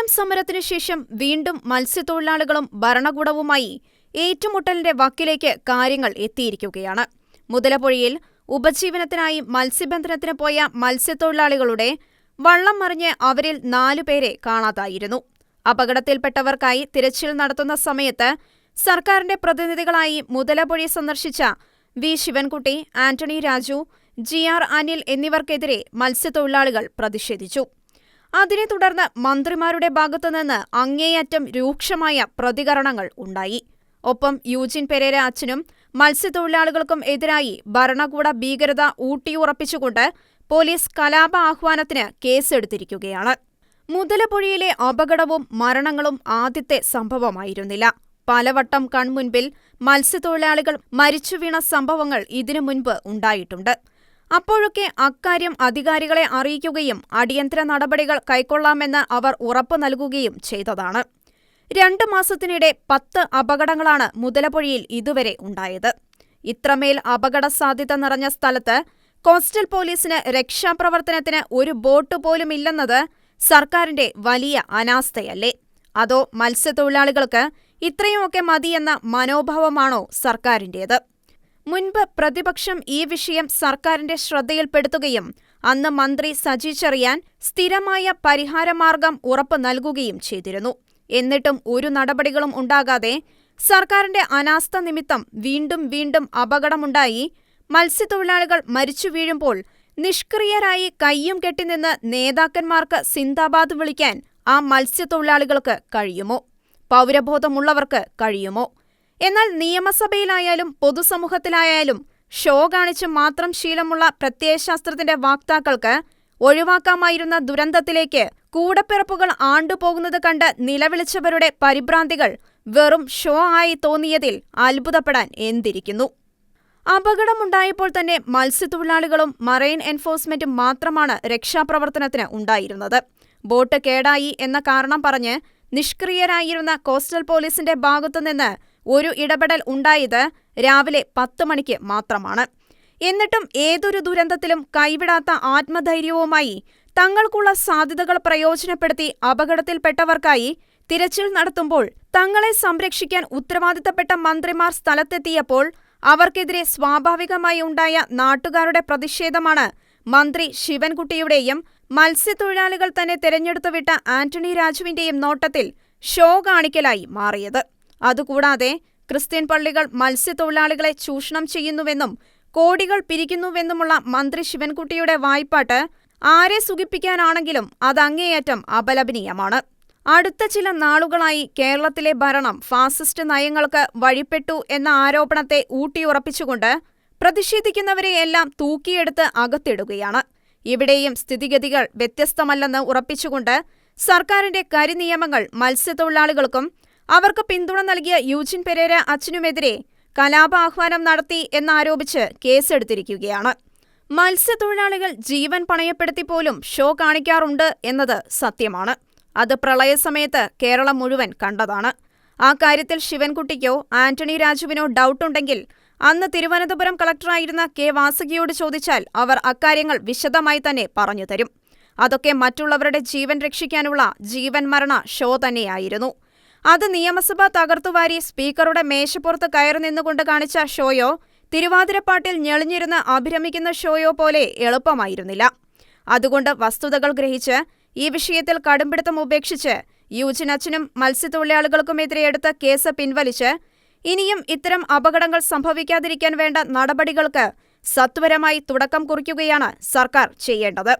വിഴിഞ്ഞം സമരത്തിനു ശേഷം വീണ്ടും മത്സ്യത്തൊഴിലാളികളും ഭരണകൂടവുമായി ഏറ്റുമുട്ടലിന്റെ വക്കിലേക്ക് കാര്യങ്ങൾ എത്തിയിരിക്കുകയാണ്. മുതലപ്പുഴയിൽ ഉപജീവനത്തിനായി മത്സ്യബന്ധനത്തിന് പോയ മത്സ്യത്തൊഴിലാളികളുടെ വള്ളം മറിഞ്ഞ് അവരിൽ നാലുപേരെ കാണാതായിരുന്നു. അപകടത്തിൽപ്പെട്ടവർക്കായി തിരച്ചിൽ നടത്തുന്ന സമയത്ത് സർക്കാരിന്റെ പ്രതിനിധികളായി മുതലപ്പുഴ സന്ദർശിച്ച V. Sivankutty Antony Raju G. R. Anil എന്നിവർക്കെതിരെ മത്സ്യത്തൊഴിലാളികൾ പ്രതിഷേധിച്ചു. അതിനെ തുടർന്ന് മന്ത്രിമാരുടെ ഭാഗത്തുനിന്ന് അങ്ങേയറ്റം രൂക്ഷമായ പ്രതികരണങ്ങൾ ഉണ്ടായി. ഒപ്പം യൂജിൻ പെരേര അച്ഛനും മത്സ്യത്തൊഴിലാളികൾക്കും എതിരായി ഭരണകൂട ഭീകരത ഊട്ടിയുറപ്പിച്ചുകൊണ്ട് പോലീസ് കലാപ ആഹ്വാനത്തിന് കേസെടുത്തിരിക്കുകയാണ്. മുതലപ്പുഴയിലെ അപകടവും മരണങ്ങളും ആദ്യത്തെ സംഭവമായിരുന്നില്ല. പലവട്ടം കൺമുൻപിൽ മത്സ്യത്തൊഴിലാളികൾ മരിച്ചുവീണ സംഭവങ്ങൾ ഇതിനു മുൻപ് ഉണ്ടായിട്ടുണ്ട്. അപ്പോഴൊക്കെ അക്കാര്യം അധികാരികളെ അറിയിക്കുകയും അടിയന്തര നടപടികൾ കൈക്കൊള്ളാമെന്ന് അവർ ഉറപ്പു നൽകുകയും ചെയ്തതാണ്. രണ്ടു മാസത്തിനിടെ പത്ത് അപകടങ്ങളാണ് മുതലപ്പുഴയിൽ ഇതുവരെ ഉണ്ടായത്. ഇത്രമേൽ അപകട സാധ്യത നിറഞ്ഞ സ്ഥലത്ത് കോസ്റ്റൽ പോലീസിന് രക്ഷാപ്രവർത്തനത്തിന് ഒരു ബോട്ട് പോലുമില്ലെന്നത് സർക്കാരിന്റെ വലിയ അനാസ്ഥയല്ലേ? അതോ മത്സ്യത്തൊഴിലാളികൾക്ക് ഇത്രയുമൊക്കെ മതിയെന്ന മനോഭാവമാണോ സർക്കാരിന്റേത്? മുൻപ് പ്രതിപക്ഷം ഈ വിഷയം സർക്കാരിന്റെ ശ്രദ്ധയിൽപ്പെടുത്തുകയും അന്ന് മന്ത്രി സജി ചെറിയാൻ സ്ഥിരമായ പരിഹാരമാർഗം ഉറപ്പു നൽകുകയും ചെയ്തിരുന്നു. എന്നിട്ടും ഒരു നടപടികളും ഉണ്ടാകാതെ സർക്കാരിന്റെ അനാസ്ഥ നിമിത്തം വീണ്ടും വീണ്ടും അപകടമുണ്ടായി. മത്സ്യത്തൊഴിലാളികൾ മരിച്ചു വീഴുമ്പോൾ നിഷ്ക്രിയരായി കയ്യും കെട്ടിനിന്ന് നേതാക്കന്മാർക്ക് സിന്ദാബാദ് വിളിക്കാൻ ആ മത്സ്യത്തൊഴിലാളികൾക്ക് കഴിയുമോ? പൗരബോധമുള്ളവർക്ക് കഴിയുമോ? എന്നാൽ നിയമസഭയിലായാലും പൊതുസമൂഹത്തിലായാലും ഷോ കാണിച്ച് മാത്രം ശീലമുള്ള പ്രത്യയശാസ്ത്രത്തിന്റെ വാക്താക്കൾക്ക് ഒഴിവാക്കാമായിരുന്ന ദുരന്തത്തിലേക്ക് കൂടപ്പിറപ്പുകൾ ആണ്ടുപോകുന്നത് കണ്ട് നിലവിളിച്ചവരുടെ പരിഭ്രാന്തികൾ വെറും ഷോ ആയി തോന്നിയതിൽ അത്ഭുതപ്പെടാൻ എന്തിരിക്കുന്നു? അപകടമുണ്ടായപ്പോൾ തന്നെ മത്സ്യത്തൊഴിലാളികളും മറൈൻ എൻഫോഴ്സ്മെന്റും മാത്രമാണ് രക്ഷാപ്രവർത്തനത്തിന് ഉണ്ടായിരുന്നത്. ബോട്ട് കേടായി എന്ന കാരണം പറഞ്ഞ് നിഷ്ക്രിയരായിരുന്ന കോസ്റ്റൽ പോലീസിന്റെ ഭാഗത്തുനിന്ന് ഒരു ഇടപെടൽ ഉണ്ടായത് രാവിലെ പത്ത് മണിക്ക് മാത്രമാണ്. എന്നിട്ടും ഏതൊരു ദുരന്തത്തിലും കൈവിടാത്ത ആത്മധൈര്യവുമായി തങ്ങൾക്കുള്ള സാധ്യതകൾ പ്രയോജനപ്പെടുത്തി അപകടത്തിൽപ്പെട്ടവർക്കായി തിരച്ചിൽ നടത്തുമ്പോൾ തങ്ങളെ സംരക്ഷിക്കാൻ ഉത്തരവാദിത്തപ്പെട്ട മന്ത്രിമാർ സ്ഥലത്തെത്തിയപ്പോൾ അവർക്കെതിരെ സ്വാഭാവികമായി ഉണ്ടായ നാട്ടുകാരുടെ പ്രതിഷേധമാണ് മന്ത്രി ശിവൻകുട്ടിയുടെയും മത്സ്യത്തൊഴിലാളികൾ തന്നെ തെരഞ്ഞെടുത്തുവിട്ട ആന്റണി രാജുവിന്റെയും നോട്ടത്തിൽ ഷോ കാണിക്കലായി മാറിയത്. അതുകൂടാതെ ക്രിസ്ത്യൻ പള്ളികൾ മത്സ്യത്തൊഴിലാളികളെ ചൂഷണം ചെയ്യുന്നുവെന്നും കോടികൾ പിരിക്കുന്നുവെന്നുമുള്ള മന്ത്രി ശിവൻകുട്ടിയുടെ വായ്പാട്ട് ആരെ സുഖിപ്പിക്കാനാണെങ്കിലും അത് അങ്ങേയറ്റം അപലപനീയമാണ്. അടുത്ത ചില നാളുകളായി കേരളത്തിലെ ഭരണം ഫാസിസ്റ്റ് നയങ്ങൾക്ക് വഴിപ്പെട്ടു എന്ന ആരോപണത്തെ ഊട്ടിയുറപ്പിച്ചുകൊണ്ട് പ്രതിഷേധിക്കുന്നവരെയെല്ലാം തൂക്കിയെടുത്ത് അകത്തിടുകയാണ്. ഇവിടെയും സ്ഥിതിഗതികൾ വ്യത്യസ്തമല്ലെന്ന് ഉറപ്പിച്ചുകൊണ്ട് സർക്കാരിന്റെ കരിനിയമങ്ങൾ മത്സ്യത്തൊഴിലാളികൾക്കും അവർക്ക് പിന്തുണ നൽകിയ യൂജിൻ പെരേര അച്ഛനുമെതിരെ കലാപാഹ്വാനം നടത്തി എന്നാരോപിച്ച് കേസെടുത്തിരിക്കുകയാണ്. മത്സ്യത്തൊഴിലാളികൾ ജീവൻ പണയപ്പെടുത്തി പോലും ഷോ കാണിക്കാറുണ്ട് എന്നത് സത്യമാണ്. അത് പ്രളയസമയത്ത് കേരളം മുഴുവൻ കണ്ടതാണ്. ആ കാര്യത്തിൽ ശിവൻകുട്ടിക്കോ ആന്റണി രാജുവിനോ ഡൗട്ടുണ്ടെങ്കിൽ അന്ന് തിരുവനന്തപുരം കളക്ടറായിരുന്ന കെ വാസുകിയോട് ചോദിച്ചാൽ അവർ അക്കാര്യങ്ങൾ വിശദമായി തന്നെ പറഞ്ഞു തരും. അതൊക്കെ മറ്റുള്ളവരുടെ ജീവൻ രക്ഷിക്കാനുള്ള ജീവൻ മരണ ഷോ തന്നെയായിരുന്നു. അത് നിയമസഭ തകർത്തുവാരി സ്പീക്കറുടെ മേശപ്പുറത്ത് കയറി നിന്നുകൊണ്ട് കാണിച്ച ഷോയോ തിരുവാതിരപ്പാട്ടിൽ ഞെളിഞ്ഞിരുന്ന് അഭിരമിക്കുന്ന ഷോയോ പോലെ എളുപ്പമായിരുന്നില്ല. അതുകൊണ്ട് വസ്തുതകൾ ഗ്രഹിച്ച് ഈ വിഷയത്തിൽ കടുംപിടുത്തം ഉപേക്ഷിച്ച് യൂജിനച്ചനും മത്സ്യത്തൊഴിലാളികൾക്കുമെതിരെ എടുത്ത കേസ് പിൻവലിച്ച് ഇനിയും ഇത്തരം അപകടങ്ങൾ സംഭവിക്കാതിരിക്കാൻ വേണ്ട നടപടികൾക്ക് സത്വരമായി തുടക്കം കുറിക്കുകയാണ് സർക്കാർ ചെയ്യേണ്ടത്.